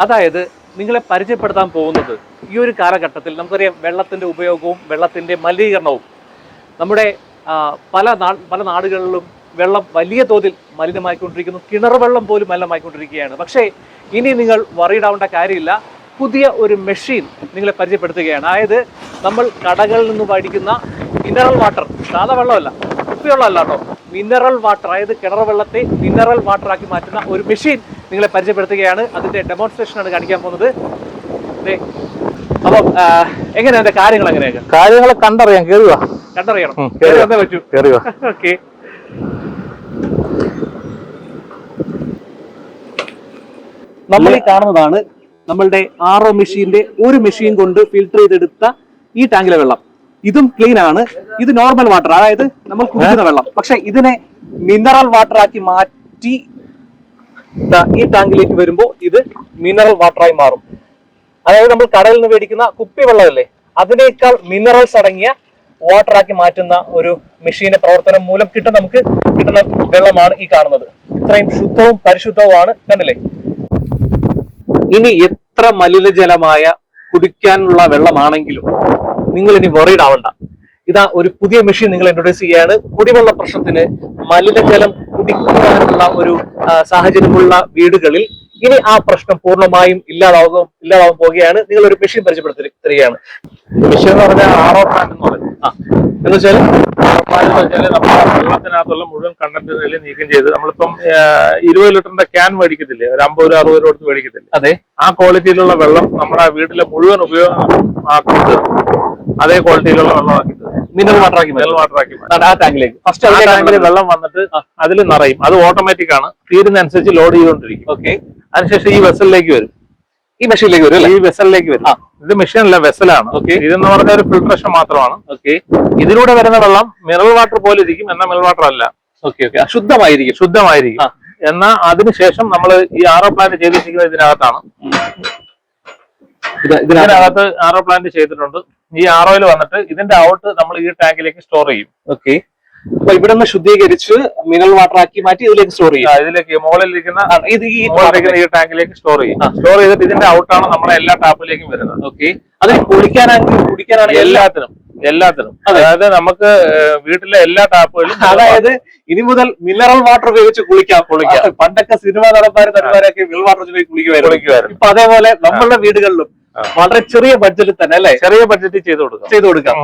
അതായത് നിങ്ങളെ പരിചയപ്പെടുത്താൻ പോകുന്നത് ഈ ഒരു കാലഘട്ടത്തിൽ നമുക്കറിയാം വെള്ളത്തിന്റെ ഉപയോഗവും വെള്ളത്തിന്റെ മലിനീകരണവും. നമ്മുടെ പല നാ പല നാടുകളിലും വെള്ളം വലിയ തോതിൽ മലിനമായിക്കൊണ്ടിരിക്കുന്നു. കിണർ വെള്ളം പോലും മലിനമായിക്കൊണ്ടിരിക്കുകയാണ്. പക്ഷേ ഇനി നിങ്ങൾ വറിയിടാവേണ്ട കാര്യമില്ല. പുതിയ ഒരു മെഷീൻ നിങ്ങളെ പരിചയപ്പെടുത്തുകയാണ്. അതായത് നമ്മൾ കടകളിൽ നിന്ന് മേടിക്കുന്ന മിനറൽ വാട്ടർ സാധാ വെള്ളമല്ല കുപ്പിവെള്ളമല്ല കേട്ടോ. മിനറൽ വാട്ടർ അതായത് കിണർ വെള്ളത്തെ മിനറൽ വാട്ടറാക്കി മാറ്റുന്ന ഒരു മെഷീൻ നിങ്ങളെ പരിചയപ്പെടുത്തുകയാണ്. അതിന്റെ ഡെമോൺസ്ട്രേഷൻ ആണ് കാണിക്കാൻ പോകുന്നത്. അപ്പം എങ്ങനെയാ അതിന്റെ കാര്യങ്ങൾ എങ്ങനെയൊക്കെ? കാര്യങ്ങൾ കണ്ടറിയാം കേറുക കണ്ടറിയണം. പറ്റൂ. കേറുക ഓക്കെ നമ്മൾ ഈ കാണുന്നതാണ് നമ്മളുടെ ആർ ഒ മെഷീന്റെ ഒരു മെഷീൻ കൊണ്ട് ഫിൽട്ടർ ചെയ്തെടുത്ത ഈ ടാങ്കിലെ വെള്ളം. ഇതും ക്ലീൻ ആണ്. ഇത് നോർമൽ വാട്ടർ അതായത് നമ്മൾ കുടിക്കുന്ന വെള്ളം. പക്ഷെ ഇതിനെ മിനറൽ വാട്ടർ ആക്കി മാറ്റി ഈ ടാങ്കിലേക്ക് വരുമ്പോൾ ഇത് മിനറൽ വാട്ടറായി മാറും. അതായത് നമ്മൾ കടയിൽ നിന്ന് മേടിക്കുന്ന കുപ്പി വെള്ളമല്ലേ അതിനേക്കാൾ മിനറൽസ് അടങ്ങിയ വാട്ടറാക്കി മാറ്റുന്ന ഒരു മെഷീന്റെ പ്രവർത്തനം മൂലം കിട്ടുന്ന നമുക്ക് കിട്ടുന്ന വെള്ളമാണ് ഈ കാണുന്നത്. ഇത്രയും ശുദ്ധവും പരിശുദ്ധവുമാണ് കണ്ടില്ലേ? ഇനി എത്ര മലിനജലമായ കുടിക്കാനുള്ള വെള്ളമാണെങ്കിലും നിങ്ങൾ ഇനി വെറീഡ് ആവണ്ട. ഇതാ ഒരു പുതിയ മെഷീൻ നിങ്ങൾ ഇൻട്രൊഡ്യൂസ് ചെയ്യുകയാണ്. കുടിവെള്ള പ്രശ്നത്തിന് മലിനജലം കുടിക്കാനുള്ള ഒരു സാഹചര്യമുള്ള വീടുകളിൽ ഇനി ആ പ്രശ്നം പൂർണമായും ഇല്ലാതാവുക ഇല്ലാതാവാൻ പോവുകയാണ്. നിങ്ങൾ ഒരു മെഷീൻ പരിചയപ്പെടുത്തി തരികയാണ് മെഷീൻ എന്ന് പറഞ്ഞാൽ ആറോ പ്ലാന്റ് എന്ന് പറയും. ആ എന്ന് വെച്ചാൽ ആറോ പ്ലാന്റ് എന്ന് വെച്ചാൽ നമ്മൾ വെള്ളത്തിനകത്തുള്ള മുഴുവൻ കണ്ടന്റ് നീക്കം ചെയ്ത് നമ്മളിപ്പം ഇരുപത് ലിറ്ററിന്റെ ക്യാൻ മേടിക്കത്തില്ലേ? ഒരു അമ്പത് രൂപ അറുപത് രൂപ കൊടുത്ത് മേടിക്കത്തില്ലേ? അതെ. ആ ക്വാളിറ്റിയിലുള്ള വെള്ളം നമ്മുടെ വീട്ടിലെ മുഴുവൻ ഉപയോഗം ആക്കുന്നത് അതേ ക്വാളിറ്റിയിലുള്ള വെള്ളമാക്കി മിനറൽ വാട്ടർ ആക്കി മിനറൽ വാട്ടർ ആക്കി. ആ ടാങ്കിലേക്ക്. ഫസ്റ്റ് ആ ടാങ്കിൽ വെള്ളം വന്നിട്ട് അതിൽ നിറയും. അത് ഓട്ടോമാറ്റിക് ആണ്. തീരുന്ന അനുസരിച്ച് ലോഡ് ചെയ്തുകൊണ്ടിരിക്കും. ഓക്കെ അതിനുശേഷം ഈ വെസലിലേക്ക് വരും. ഈ മെഷീനിലേക്ക് വരും ഈ വെസലിലേക്ക് വരും. ഇത് മെഷീൻ അല്ല വെസലാണ് ഓക്കെ ഇതെന്ന് പറഞ്ഞ ഒരു ഫിൽട്രേഷൻ മാത്രമാണ്. ഓക്കെ ഇതിലൂടെ വരുന്ന വെള്ളം മിനറൽ വാട്ടർ പോലെ ഇരിക്കും എന്നാൽ മിനറൽ വാട്ടർ അല്ല. ഓക്കെ ഓക്കെ ശുദ്ധമായിരിക്കും. ശുദ്ധമായിരിക്കും. എന്നാൽ അതിനുശേഷം നമ്മൾ ഈ ആറോ പ്ലാന്റ് ചെയ്തിരിക്കുന്നത് ഇതിനകത്താണ്. ഇത് ഇതിനകത്ത് ആറോ പ്ലാന്റ് ചെയ്തിട്ടുണ്ട്. ഈ ആറോയിൽ വന്നിട്ട് ഇതിന്റെ ഔട്ട് നമ്മൾ ഈ ടാങ്കിലേക്ക് സ്റ്റോർ ചെയ്യും. ഓക്കെ അപ്പൊ ഇവിടെ നിന്ന് ശുദ്ധീകരിച്ച് മിനറൽ വാട്ടർ ആക്കി മാറ്റി ഇതിലേക്ക് സ്റ്റോർ ചെയ്യും ഇതിലേക്ക് മുകളിലിരിക്കുന്ന ഇത് ഈ ഈ ടാങ്കിലേക്ക് സ്റ്റോർ ചെയ്യും സ്റ്റോർ ചെയ്തിട്ട് ഇതിന്റെ ഔട്ടാണ് നമ്മളെ എല്ലാ ടാപ്പിലേക്കും വരുന്നത്. ഓക്കെ അത് കുളിക്കാനാണെങ്കിലും കുടിക്കാനാണെങ്കിലും എല്ലാം എല്ലാത്തിനും എല്ലാത്തിനും. അതെ. അതായത് നമുക്ക് വീട്ടിലെ എല്ലാ ടാപ്പുകളിലും അതായത് ഇനി മുതൽ മിനറൽ വാട്ടർ ഉപയോഗിച്ച് കുളിക്കാം. കുളിക്കാം. പണ്ടൊക്കെ സിനിമ നടന്മാരും നടന്മാരൊക്കെ മിനറൽ വാട്ടർ ഉപയോഗിച്ച് കുളിക്കുമായിരുന്നു. ഇപ്പൊ അതേപോലെ നമ്മളുടെ വീടുകളിലും. വളരെ ചെറിയ ബഡ്ജറ്റിൽ തന്നെ അല്ലേ? ചെറിയ ബഡ്ജറ്റ് ചെയ്തു കൊടുക്കാം. ചെയ്തു കൊടുക്കാം.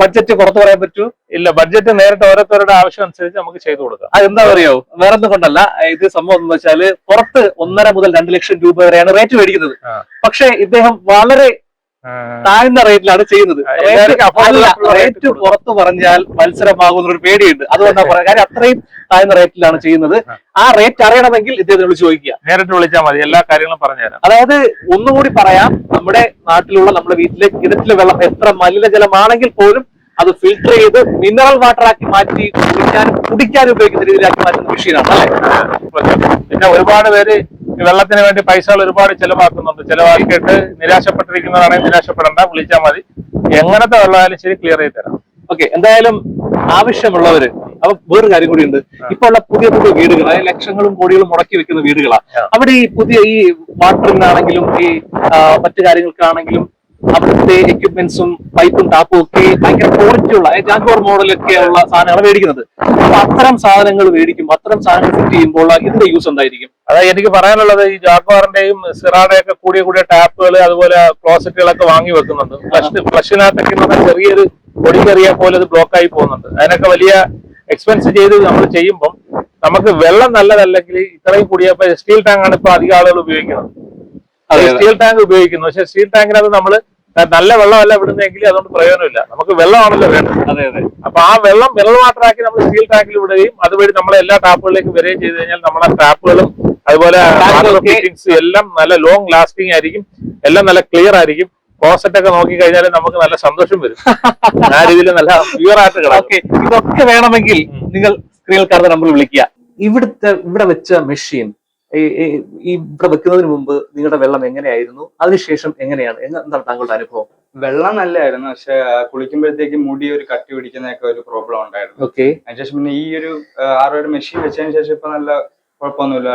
ബഡ്ജറ്റ് പുറത്തു പറയാൻ പറ്റൂ? ഇല്ല ബഡ്ജറ്റ് നേരിട്ട് ഓരോരുത്തരുടെ ആവശ്യം അനുസരിച്ച് നമുക്ക് ചെയ്തു കൊടുക്കാം. അതെന്താ പറയോ വേറൊന്നും കൊണ്ടല്ല. ഇത് സംഭവം എന്ന് വെച്ചാൽ പുറത്ത് ഒന്നര മുതൽ രണ്ട് ലക്ഷം രൂപ വരെയാണ് റേറ്റ് മേടിക്കുന്നത്. പക്ഷേ ഇദ്ദേഹം വളരെ താഴ്ന്ന റേറ്റിലാണ് ചെയ്യുന്നത്. റേറ്റ് പുറത്ത് പറഞ്ഞാൽ മത്സരമാകുന്ന ഒരു പേടിയുണ്ട്. അതുകൊണ്ടാണ് പറയാം കാര്യം അത്രയും താഴ്ന്ന റേറ്റിലാണ് ചെയ്യുന്നത്. ആ. റേറ്റ് അറിയണമെങ്കിൽ ഇദ്ദേഹത്തെ വിളിച്ച് ചോദിക്കുക. നേരിട്ട് വിളിച്ചാൽ മതി എല്ലാ കാര്യങ്ങളും പറഞ്ഞുതരാം അതായത് ഒന്നുകൂടി പറയാം നമ്മുടെ നാട്ടിലുള്ള നമ്മുടെ വീട്ടിലെ കിണറ്റിലെ വെള്ളം എത്ര മലിനജലമാണെങ്കിൽ പോലും അത് ഫിൽട്ടർ ചെയ്ത് മിനറൽ വാട്ടർ ആക്കി മാറ്റി കുടിക്കാൻ കുടിക്കാനും ഉപയോഗിക്കുന്ന രീതിയിലാക്കി മാറ്റുന്ന മെഷീനാണ് അല്ലെ? പിന്നെ ഒരുപാട് പേര് വെള്ളത്തിന് വേണ്ടി പൈസകൾ ഒരുപാട് ചെലവാക്കുന്നുണ്ട്. ചിലവാക്കിയിട്ട് നിരാശപ്പെട്ടിരിക്കുന്നതാണെങ്കിൽ നിരാശപ്പെടേണ്ട. വിളിച്ചാൽ മതി. എങ്ങനത്തെ വെള്ളമായാലും ശരി ക്ലിയർ ചെയ്ത് തരാം. ഓക്കെ എന്തായാലും ആവശ്യമുള്ളവര് അപ്പൊ വേറൊരു കാര്യം കൂടി ഉണ്ട്. ഇപ്പൊ ഉള്ള പുതിയ പുതിയ വീടുകൾ അതായത് ലക്ഷങ്ങളും കോടികളും മുടക്കി വെക്കുന്ന വീടുകളാണ് അവിടെ ഈ പുതിയ ഈ വാട്ടറിനാണെങ്കിലും ഈ മറ്റു കാര്യങ്ങൾക്കാണെങ്കിലും അവിടുത്തെ എക്യുപ്മെന്റ്സും പൈപ്പും ടാപ്പും ഒക്കെ ഭയങ്കര ക്വാളിറ്റി ഉള്ള ജാഗോർ മോഡലൊക്കെ ഉള്ള സാധനങ്ങൾ മേടിക്കുന്നത്. അപ്പൊ അത്തരം സാധനങ്ങൾ മേടിക്കും അത്തരം സാധനങ്ങൾ ഫിറ്റ് ചെയ്യുമ്പോൾ ഇതിന്റെ യൂസ് എന്തായിരിക്കും അതായത് എനിക്ക് പറയാനുള്ളത് ഈ ജാഗ്വാറിന്റെയും സിറാടെ ഒക്കെ കൂടിയ കൂടിയ ടാപ്പുകൾ അതുപോലെ ക്ലോസറ്റുകളൊക്കെ വാങ്ങി വെക്കുന്നുണ്ട്. ഫ്ലഷ് ഫ്ലഷിനകത്തൊക്കെ ചെറിയൊരു പൊടി കയറിയ പോലെ അത് ബ്ലോക്ക് ആയി പോകുന്നുണ്ട്. അതിനൊക്കെ വലിയ എക്സ്പെൻസ് ചെയ്ത് നമ്മൾ ചെയ്യുമ്പോൾ നമുക്ക് വെള്ളം നല്ലതല്ലെങ്കിൽ ഇത്രയും കൂടിയ സ്റ്റീൽ ടാങ്ക് ആണ് ഇപ്പൊ അധികം ആളുകൾ ഉപയോഗിക്കുന്നത്. സ്റ്റീൽ ടാങ്ക് ഉപയോഗിക്കുന്നു. പക്ഷെ സ്റ്റീൽ ടാങ്കിനകത്ത് നമ്മൾ നല്ല വെള്ളമല്ല വിടുന്നെങ്കിൽ അതുകൊണ്ട് പ്രയോജനമില്ല. നമുക്ക് വെള്ളമാണല്ലോ വേണ്ടത്. അതെ അതെ. അപ്പൊ ആ വെള്ളം മിനറൽ വാട്ടർ ആക്കി നമ്മൾ സ്റ്റീൽ ടാങ്കിൽ വിടുകയും അതുവഴി നമ്മളെ എല്ലാ ടാപ്പുകളിലേക്കും വരികയും ചെയ്ത് കഴിഞ്ഞാൽ നമ്മളെ ടാപ്പുകളും അതുപോലെ ഫിറ്റിംഗ്സ് എല്ലാം നല്ല ലോങ് ലാസ്റ്റിംഗ് ആയിരിക്കും. എല്ലാം നല്ല ക്ലിയർ ആയിരിക്കും. ക്ലോസറ്റ് ഒക്കെ നോക്കി കഴിഞ്ഞാൽ നമുക്ക് നല്ല സന്തോഷം വരും. ആ രീതിയിൽ നല്ല പ്യുവർ ആയിട്ട് കിടക്കും. ഓക്കെ ഇതൊക്കെ വേണമെങ്കിൽ നിങ്ങൾ സ്ക്രീനിൽ കാണുന്ന നമ്പർ വിളിക്കുക. ഇവിടുത്തെ ഇവിടെ വെച്ച മെഷീൻ ഈ ഇവിടെ വെക്കുന്നതിന് മുമ്പ് നിങ്ങളുടെ വെള്ളം എങ്ങനെയായിരുന്നു? അതിനുശേഷം എങ്ങനെയാണ്? എങ്ങ- എന്താണ് താങ്കളുടെ അനുഭവം? വെള്ളം നല്ലായിരുന്നു. പക്ഷെ കുളിക്കുമ്പോഴത്തേക്ക് മുടി ഒരു കട്ടി പിടിക്കുന്നൊക്കെ ഒരു പ്രോബ്ലം ഉണ്ടായിരുന്നു. ഓക്കെ അതിനുശേഷം പിന്നെ ഈ ഒരു ആറൊരു മെഷീൻ വെച്ചതിന് ശേഷം ഇപ്പൊ നല്ല കുഴപ്പമൊന്നുമില്ല.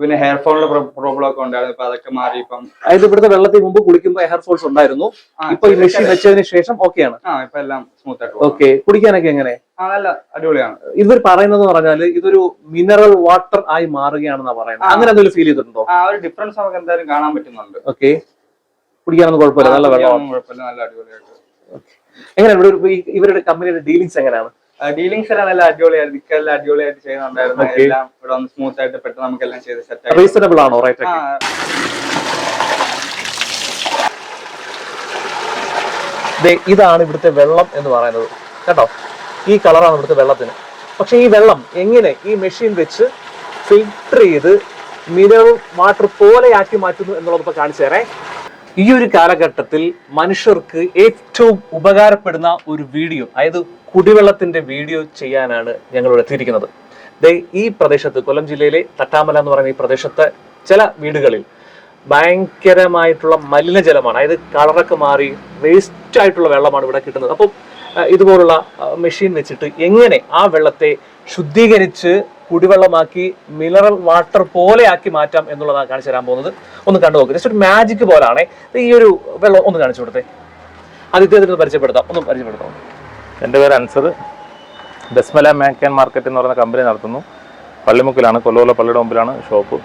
പിന്നെ ഹെയർ ഫോളിന്റെ പ്രോബ്ലം ഒക്കെ ഉണ്ടായിരുന്നു. ഇപ്പൊ അതൊക്കെ മാറി ഇപ്പം അതായത് ഇവിടുത്തെ വെള്ളത്തിൽ മുമ്പ് കുളിക്കുമ്പോൾ ഹെയർ ഫോൾസ് ഉണ്ടായിരുന്നു. ഇപ്പൊ ഈ മെഷീൻ വെച്ചതിന് ശേഷം ഓക്കെയാണ് ആ ഇപ്പൊ എല്ലാം സ്മൂത്ത് ആയിട്ട്. ഓക്കെ കുടിക്കാനൊക്കെ എങ്ങനെ? നല്ല അടിപൊളിയാണ്. ഇവർ പറയുന്നത് പറഞ്ഞാൽ ഇതൊരു മിനറൽ വാട്ടർ ആയി മാറുകയാണെന്നാ പറയുന്നത്. അങ്ങനെ എന്തെങ്കിലും ഫീൽ ചെയ്തിട്ടുണ്ടോ? ആ ഒരു ഡിഫറൻസ് നമുക്ക് എന്തായാലും കാണാൻ പറ്റുന്നുണ്ട്. ഓക്കെ കുടിക്കാനൊന്നും കുഴപ്പമില്ല. നല്ല വെള്ളം. കുഴപ്പമില്ല. നല്ല അടിപൊളിയായിട്ട്. എങ്ങനെ ഇവിടെ ഇവരുടെ കമ്പനിയുടെ ഡീലിങ്സ് എങ്ങനെയാണ്? ഡീലിങ്സ് എല്ലാം നല്ല അടിപൊളിയായിരുന്നു ഇക്കെല്ലാം അടിപൊളിയായിട്ട് ചെയ്യുന്നുണ്ടായിരുന്നു. Okay. എല്ലാം ഇവിടെ ഒന്ന് സ്മൂത്ത് ആയിട്ട് പെട്ടെന്ന് നമുക്ക് എല്ലാം ചെയ്ത് സെറ്റ് റീസണബിൾ ആണോ? റേറ്റ് ഒക്കെ ദേ, ഇതാണ് ഇവിടുത്തെ വെള്ളം എന്ന് പറയുന്നത്. കേട്ടോ? ഈ കളറാണ് ഇവിടുത്തെ വെള്ളത്തിന്. പക്ഷെ ഈ വെള്ളം എങ്ങനെ ഈ മെഷീൻ വെച്ച് ഫിൽട്ടർ ചെയ്ത് മിനറൽ വാട്ടർ പോലെയാക്കി മാറ്റുന്നു എന്നുള്ളത് ഇപ്പൊ കാണിച്ചു തരേ. ഈ ഒരു കാലഘട്ടത്തിൽ മനുഷ്യർക്ക് ഏറ്റവും ഉപകാരപ്പെടുന്ന ഒരു വീഡിയോ അതായത് കുടിവെള്ളത്തിന്റെ വീഡിയോ ചെയ്യാനാണ് ഞങ്ങൾ എത്തിയിരിക്കുന്നത്. ദേ ഈ പ്രദേശത്ത് കൊല്ലം ജില്ലയിലെ തട്ടാമല എന്ന് പറയുന്ന ഈ പ്രദേശത്തെ ചില വീടുകളിൽ ഭയങ്കരമായിട്ടുള്ള മലിനജലമാണ് അതായത് കളറൊക്കെ മാറി വേസ്റ്റ് ആയിട്ടുള്ള വെള്ളമാണ് ഇവിടെ കിട്ടുന്നത്. അപ്പം ഇതുപോലുള്ള മെഷീൻ വെച്ചിട്ട് എങ്ങനെ ആ വെള്ളത്തെ ശുദ്ധീകരിച്ച് കുടിവെള്ളമാക്കി മിനറൽ വാട്ടർ പോലെ ആക്കി മാറ്റാം എന്നുള്ളതാണ് കാണിച്ചു തരാൻ പോകുന്നത്. ഒന്ന് കണ്ടു നോക്കുക ജസ്റ്റ് ഒരു മാജിക് പോലാണേ. ഈ ഒരു വെള്ളം ഒന്ന് കാണിച്ചു കൊടുത്തേ. ആദിത്യത്തിന് പരിചയപ്പെടുത്താം. ഒന്ന് പരിചയപ്പെടുത്താം. എന്റെ പേര് അൻസർ. ബസ്മല മാക്ക് ആൻഡ് മാർക്കറ്റ് എന്ന് പറയുന്ന കമ്പനി നടത്തുന്നു. പള്ളിമുക്കിലാണ് കൊല്ലോല പള്ളിയുടെ മുമ്പിലാണ് ഷോപ്പ്.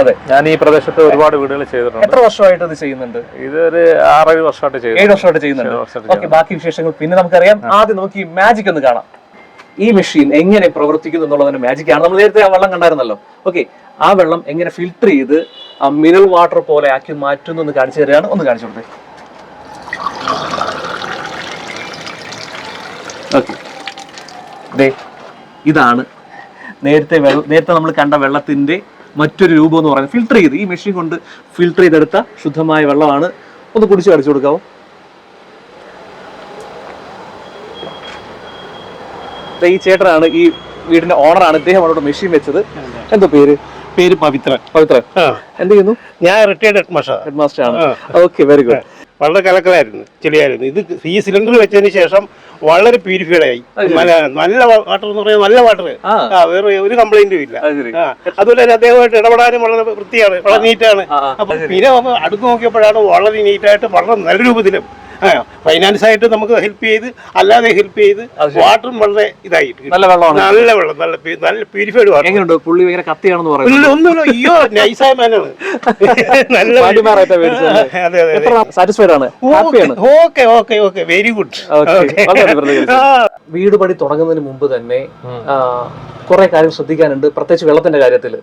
അതെ. ഞാൻ ഈ പ്രദേശത്ത് ഒരുപാട് വീടുകൾ ചെയ്തിട്ടുണ്ട്. എത്ര വർഷമായിട്ട് ഇത് ചെയ്യുന്നുണ്ട്? ഇതൊരു ആറേഴ് വർഷമായിട്ട് ചെയ്യുന്നു. ഏഴ് വർഷമായിട്ട് ചെയ്യുന്നുണ്ട്. ബാക്കി വിശേഷങ്ങൾ പിന്നെ നമുക്കറിയാം. ആദ്യം നമുക്ക് ഈ മാജിക് ഒന്ന് കാണാം. ഈ മെഷീൻ എങ്ങനെ പ്രവർത്തിക്കുന്നു എന്നുള്ളതിന്റെ മാജിക് ആണ്. നമ്മൾ നേരത്തെ ആ വെള്ളം കണ്ടായിരുന്നല്ലോ. ഓക്കെ ആ വെള്ളം എങ്ങനെ ഫിൽട്ടർ ചെയ്ത് ആ മിനറൽ വാട്ടർ പോലെ ആക്കി മാറ്റുന്നു എന്ന് കാണിച്ചു തരികയാണ്. ഒന്ന് കാണിച്ചു കൊടുത്തേ. ഓക്കെ ദേ ഇതാണ് നേരത്തെ വെള്ള നേരത്തെ നമ്മൾ കണ്ട വെള്ളത്തിന്റെ മറ്റൊരു രൂപം എന്ന് പറയുന്നത് ഫിൽട്ടർ ചെയ്ത്. ഈ മെഷീൻ കൊണ്ട് ഫിൽട്ടർ ചെയ്തെടുത്ത ശുദ്ധമായ വെള്ളമാണ്. ഒന്ന് കുടിച്ച് കടിച്ചു കൊടുക്കാവോ? ദേ ഈ ചേട്ടനാണ് ഈ വീടിന്റെ ഓണറാണ്. ഇദ്ദേഹം അവിടെ മെഷീൻ വെച്ചത്. എന്തോ പേര്? പേര് പവിത്ര പവിത്ര എന്ത് ചെയ്യുന്നു? ഞാൻ retired head master head master ആണ്. ഓക്കെ വെരി ഗുഡ് വളരെ കലക്കലായിരുന്നു ചെളിയായിരുന്നു. ഇത് ഈ സിലിണ്ടർ വെച്ചതിന് ശേഷം വളരെ പ്യൂരിഫൈഡ് ആയി നല്ല വാട്ടർ എന്ന് പറയുന്നത് നല്ല വാട്ടർ. ആ. വേറെ ഒരു കംപ്ലൈന്റും ഇല്ല. അത് അതുപോലെ തന്നെ അദ്ദേഹമായിട്ട് ഇടപെടാനും വളരെ വൃത്തിയാണ് വളരെ നീറ്റാണ്. അപ്പൊ പിന്നെ അടുത്ത് നോക്കിയപ്പോഴാണ് വളരെ നീറ്റായിട്ട് വളരെ നല്ല രൂപത്തിലും ഫൈനാൻസ് ആയിട്ട് നമുക്ക് ഹെൽപ്പ് ചെയ്ത് അല്ലാതെ ഹെൽപ്പ് ചെയ്ത് വാട്ടറും വളരെ ഇതായിട്ട് നല്ല വെള്ളമാണ്. നല്ല വെള്ളം നല്ല നല്ല പ്യൂരിഫൈഡ് വാട്ടർ എങ്ങനെയുണ്ട് പുള്ളി ഭയങ്കര കത്തിയാണെന്ന് പറയുന്നത്? ഒന്നുമില്ല. അയ്യോ നൈസായ മാനാണ് നല്ല അതെ അതെ സാറ്റിസ്ഫൈഡ് ആണ്? Okay okay okay. Very good. വീട് പണി തുടങ്ങുന്നതിന് മുമ്പ് തന്നെ കുറെ കാര്യം ശ്രദ്ധിക്കാനുണ്ട്. പ്രത്യേകിച്ച് വെള്ളത്തിന്റെ കാര്യത്തിൽ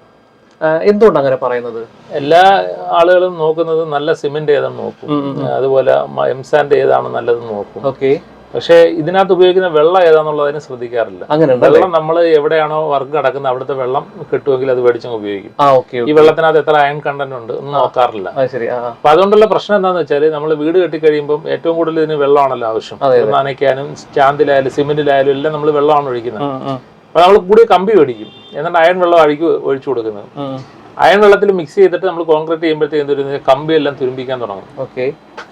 എന്തുകൊണ്ട് അങ്ങനെ പറയുന്നത്? എല്ലാ ആളുകളും നോക്കുന്നത് നല്ല സിമെന്റ് ഏതാണെന്ന് നോക്കും. അതുപോലെ എം സാൻഡ് ഏതാണ് നല്ലതെന്ന് നോക്കും. ഓക്കെ. പക്ഷേ ഇതിനകത്ത് ഉപയോഗിക്കുന്ന വെള്ളം ഏതാന്നുള്ളതിന് ശ്രദ്ധിക്കാറില്ല. അങ്ങനെ വെള്ളം നമ്മൾ എവിടെയാണോ വർക്ക് നടക്കുന്നത് അവിടുത്തെ വെള്ളം കിട്ടുമെങ്കിൽ അത് മേടിച്ചങ്ങ് ഉപയോഗിക്കും. ഈ വെള്ളത്തിനകത്ത് എത്ര അയൺ കണ്ടന്റ് ഉണ്ട് എന്ന് നോക്കാറില്ല. അപ്പൊ അതുകൊണ്ടുള്ള പ്രശ്നം എന്താന്ന് വെച്ചാൽ നമ്മൾ വീട് കെട്ടിക്കഴിയുമ്പോൾ ഏറ്റവും കൂടുതൽ ഇതിന് വെള്ളമാണല്ലോ ആവശ്യം. നനയ്ക്കാനും ചാന്തിലായാലും സിമെന്റിലായാലും എല്ലാം നമ്മൾ വെള്ളമാണ് ഒഴിക്കുന്നത്. ഉം, ഉം, അപ്പൊ നമ്മൾ കൂടി കമ്പി മേടിക്കും. എന്നിട്ട് അയൺ വെള്ളം അഴിക്ക് ഒഴിച്ചു കൊടുക്കുന്നത്. അയൺ വെള്ളത്തിൽ മിക്സ് ചെയ്തിട്ട് നമ്മൾ കോൺക്രീറ്റ് ചെയ്യുമ്പോഴത്തേക്കും എന്തൊരു കമ്പി എല്ലാം തുരുമ്പിക്കാൻ തുടങ്ങും. ഓക്കെ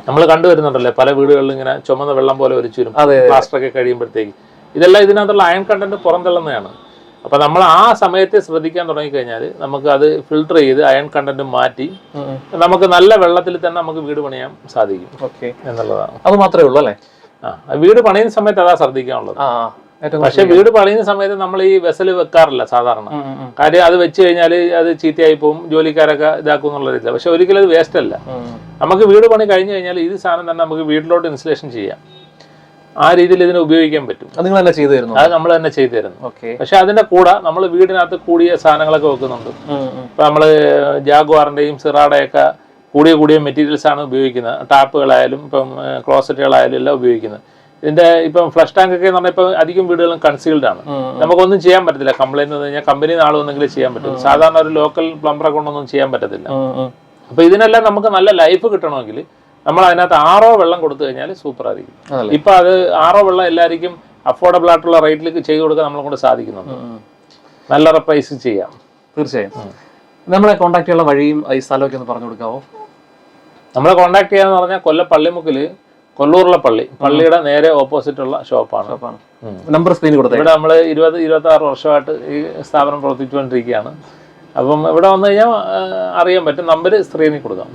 നമ്മൾ കണ്ടുവരുന്നുണ്ടല്ലേ പല വീടുകളിലും ഇങ്ങനെ ചുമന്ന വെള്ളം പോലെ ഒരു വരും. പ്ലാസ്റ്റർ ഒക്കെ കഴിയുമ്പോഴത്തേക്ക്. ഇതെല്ലാം ഇതിനകത്തുള്ള അയൺ കണ്ടന്റ് പുറന്തള്ളുന്നതാണ്. അപ്പൊ നമ്മൾ ആ സമയത്തെ ശ്രദ്ധിക്കാൻ തുടങ്ങിക്കഴിഞ്ഞാൽ നമുക്ക് അത് ഫിൽട്ടർ ചെയ്ത് അയൺ കണ്ടന്റ് മാറ്റി. നമുക്ക് നല്ല വെള്ളത്തിൽ തന്നെ നമുക്ക് വീട് പണിയാൻ സാധിക്കും എന്നുള്ളതാണ്. അത് മാത്രമേ ഉള്ളൂ അല്ലേ? ആ വീട് പണിയുന്ന സമയത്ത് അതാ ശ്രദ്ധിക്കാനുള്ളത്. പക്ഷെ വീട് പണിയുന്ന സമയത്ത് നമ്മൾ ഈ വെസൽ വെക്കാറില്ല സാധാരണ. കാര്യം അത് വെച്ച് കഴിഞ്ഞാൽ അത് ചീത്തയായി പോകും ജോലിക്കാരൊക്കെ ഇതാക്കും എന്നുള്ളതില്ല പക്ഷെ ഒരിക്കലും അത് വേസ്റ്റ് അല്ല. നമുക്ക് വീട് പണി കഴിഞ്ഞു കഴിഞ്ഞാൽ ഇത് സാധനം തന്നെ നമുക്ക് വീട്ടിലോട്ട് ഇൻസ്റ്റലേഷൻ ചെയ്യാം. ആ രീതിയിൽ ഇതിനെ ഉപയോഗിക്കാൻ പറ്റും. അത് നിങ്ങൾ തന്നെ ചെയ്തു തരുന്നു? അത് നമ്മൾ തന്നെ ചെയ്തു തരുന്നു. പക്ഷെ അതിന്റെ കൂടെ നമ്മൾ വീടിനകത്ത് കൂടിയ സാധനങ്ങളൊക്കെ വെക്കുന്നുണ്ട്. ഇപ്പൊ നമ്മൾ ജാഗ്വാറിന്റെയും സിറാഡയൊക്കെ കൂടിയ കൂടിയ മെറ്റീരിയൽസ് ആണ് ഉപയോഗിക്കുന്നത്. ടാപ്പുകളായാലും ഇപ്പം ക്ലോസറ്റുകളായാലും എല്ലാം ഉപയോഗിക്കുന്നത്. ഇതിന്റെ ഇപ്പം ഫ്ലഷ് ടാങ്ക് ഒക്കെ എന്ന് പറഞ്ഞാൽ ഇപ്പം അധികം വീടുകളും കൺസീൽഡ് ആണ്. നമുക്കൊന്നും ചെയ്യാൻ പറ്റത്തില്ല. കംപ്ലൈന്റ് വന്നു കഴിഞ്ഞാൽ കമ്പനി നാളെ ഒന്നെങ്കിലും ചെയ്യാൻ പറ്റും സാധാരണ ഒരു ലോക്കൽ പ്ലംബറെ കൊണ്ടൊന്നും ചെയ്യാൻ പറ്റത്തില്ല. അപ്പൊ ഇതിനെല്ലാം നമുക്ക് നല്ല ലൈഫ് കിട്ടണമെങ്കിൽ നമ്മൾ അതിനകത്ത് ആറോ വെള്ളം കൊടുത്തു കഴിഞ്ഞാൽ സൂപ്പർ ആയിരിക്കും? ഇപ്പൊ അത് ആറോ വെള്ളം എല്ലാവർക്കും അഫോർഡബിൾ ആയിട്ടുള്ള റേറ്റിലേക്ക് ചെയ്തു കൊടുക്കാൻ നമ്മളെ കൊണ്ട് സാധിക്കുന്നുണ്ട്. നല്ല പ്രൈസ് ചെയ്യാം. തീർച്ചയായും. നമ്മളെ കോൺടാക്ട് ചെയ്യാനുള്ള വഴിയും ഈ സ്ഥലമൊക്കെ ഒന്ന് പറഞ്ഞു കൊടുക്കാവോ? നമ്മളെ കോൺടാക്ട് ചെയ്യാന്ന് പറഞ്ഞാൽ കൊല്ലം പള്ളിമുക്കിൽ കൊല്ലൂറുള്ള പള്ളി. പള്ളിയുടെ നേരെ ഓപ്പോസിറ്റ് ഉള്ള ഷോപ്പാണ്. ഷോപ്പാണ് നമ്പർ സ്ക്രീനിൽ കൊടുത്തത് ഇവിടെ നമ്മൾ ഇരുപത് ഇരുപത്തി ആറ് വർഷമായിട്ട് ഈ സ്ഥാപനം പ്രവർത്തിച്ചുകൊണ്ടിരിക്കുകയാണ്. അപ്പം ഇവിടെ വന്നു കഴിഞ്ഞാൽ അറിയാൻ പറ്റും. നമ്പർ സ്ക്രീനിൽ കൊടുക്കാം.